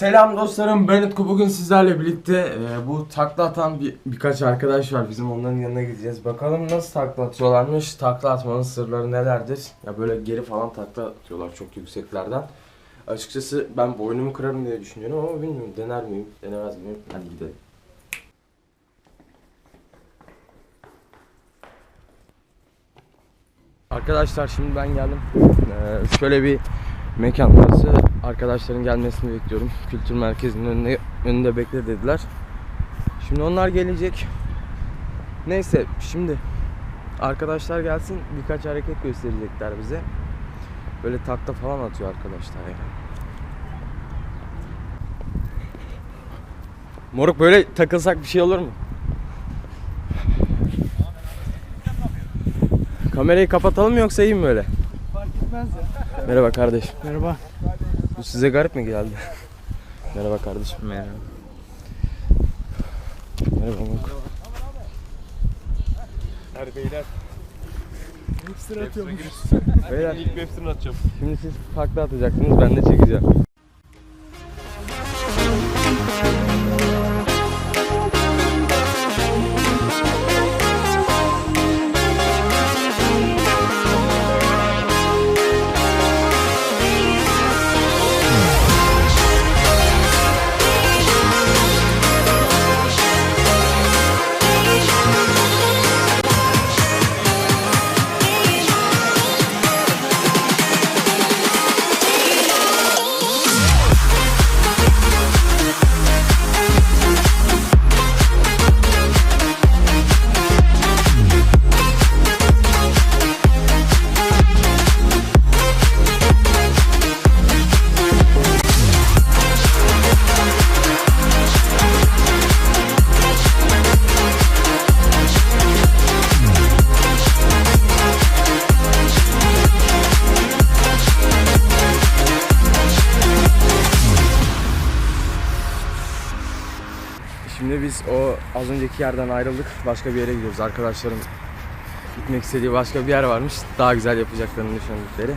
Selam dostlarım ben bugün sizlerle birlikte e, bu takla atan bir, birkaç arkadaş var. Bizim onların yanına gideceğiz. Bakalım nasıl takla atıyorlarmış. Takla atmanın sırları nelerdir? Ya böyle geri falan takla atıyorlar çok yükseklerden. Açıkçası ben boynumu kırarım diye düşünüyorum ama bilmiyorum dener miyim denemez miyim? Hadi gidelim. Arkadaşlar şimdi ben geldim. Ee, şöyle bir mekan burası. Arkadaşların gelmesini bekliyorum. Kültür merkezinin önünde, önünde bekle dediler. Şimdi onlar gelecek. Neyse şimdi arkadaşlar gelsin birkaç hareket gösterecekler bize. Böyle takla falan atıyor arkadaşlar yani. Moruk böyle takılsak bir şey olur mu? Kamerayı kapatalım yoksa iyi mi böyle? Fark etmez ya. Merhaba kardeşim. Merhaba. Bu size garip mi geldi? Merhaba kardeşim. Merhaba. Merhaba Moruk. Hadi beyler. Hipster atıyormuş. Beyler İlk websini atacağım. şimdi siz takla atacaksınız ben de çekeceğim. Şimdi biz o az önceki yerden ayrıldık. Başka bir yere gidiyoruz. Arkadaşlarım gitmek istediği başka bir yer varmış. Daha güzel yapacaklarını düşündükleri.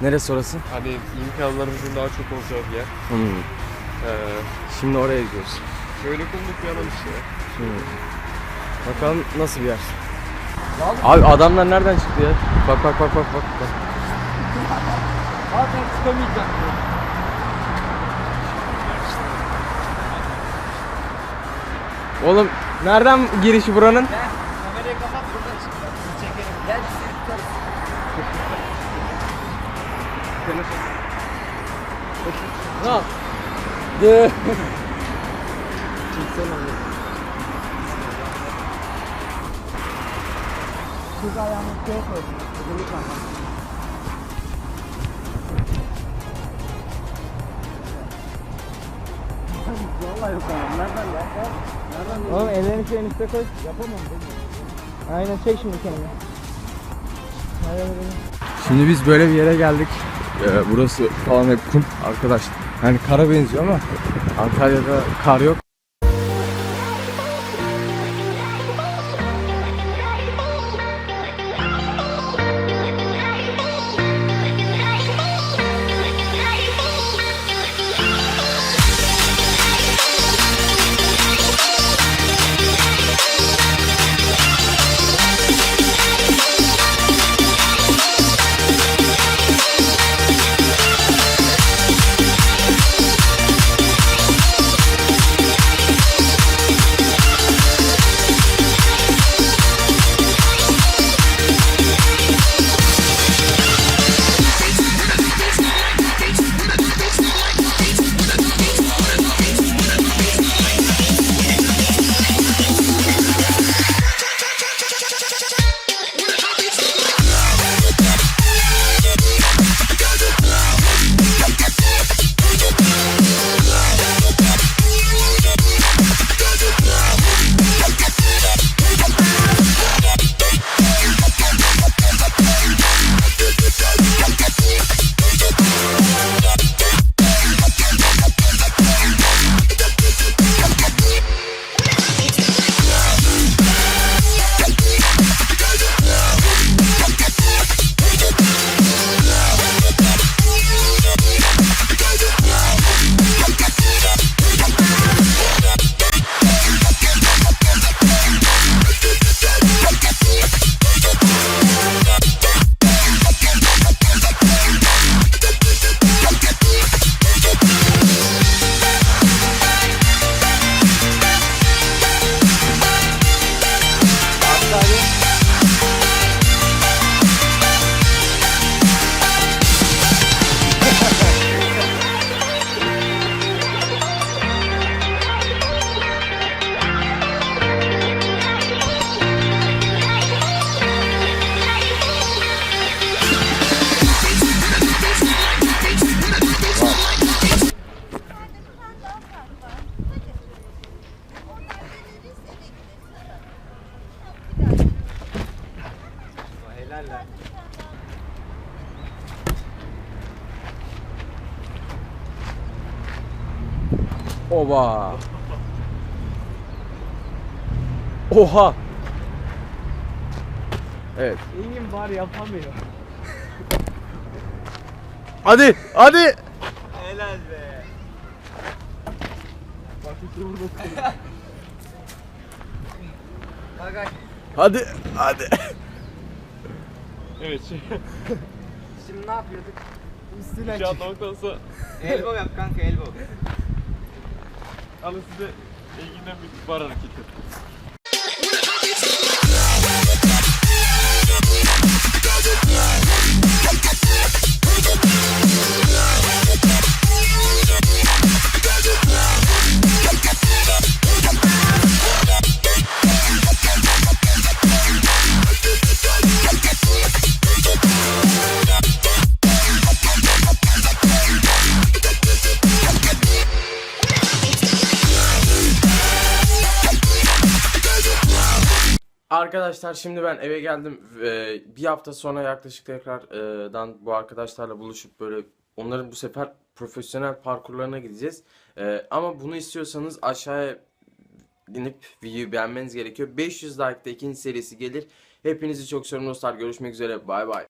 Neresi orası? Hani imkanlarımızın daha çok olacağı bir yer. Hmm. Ee, Şimdi oraya gidiyoruz. şöyle kumluk bir alan işte. Şimdi. Bakalım nasıl bir yer. Abi adamlar nereden çıktı ya? Bak bak bak bak bak. bak. Zaten çıkamayacak. Oğlum nereden girişi buranın? Kamerayı kapat buradan çekelim. Gel seni tutarız. Al. De. Kız ayağını şeye koydum. Ödülü kanka. Vallahi yok abi. Nereden? Nereden Oğlum ellerini şeyin üstüne koy. Yapamam değil mi? Aynen çek şimdi kendini. Şimdi biz böyle bir yere geldik. Ee, burası falan hep kum arkadaş. Yani kara benziyor ama Antalya'da kar yok. Oba. Oha. Evet. Engin var yapamıyor. Hadi, hadi. Helal be. Bak bak. Hadi, hadi. Evet şey. Şimdi ne yapıyorduk? Üstüne çık. atlamaktansa Elbow yap kanka elbow. Alın size ilginden bir bar hareketi. arkadaşlar şimdi ben eve geldim. Ee, bir hafta sonra yaklaşık tekrardan e, bu arkadaşlarla buluşup böyle onların bu sefer profesyonel parkurlarına gideceğiz. Ee, ama bunu istiyorsanız aşağıya dinip videoyu beğenmeniz gerekiyor. 500 like'da ikinci serisi gelir. Hepinizi çok seviyorum dostlar. Görüşmek üzere. Bay bay.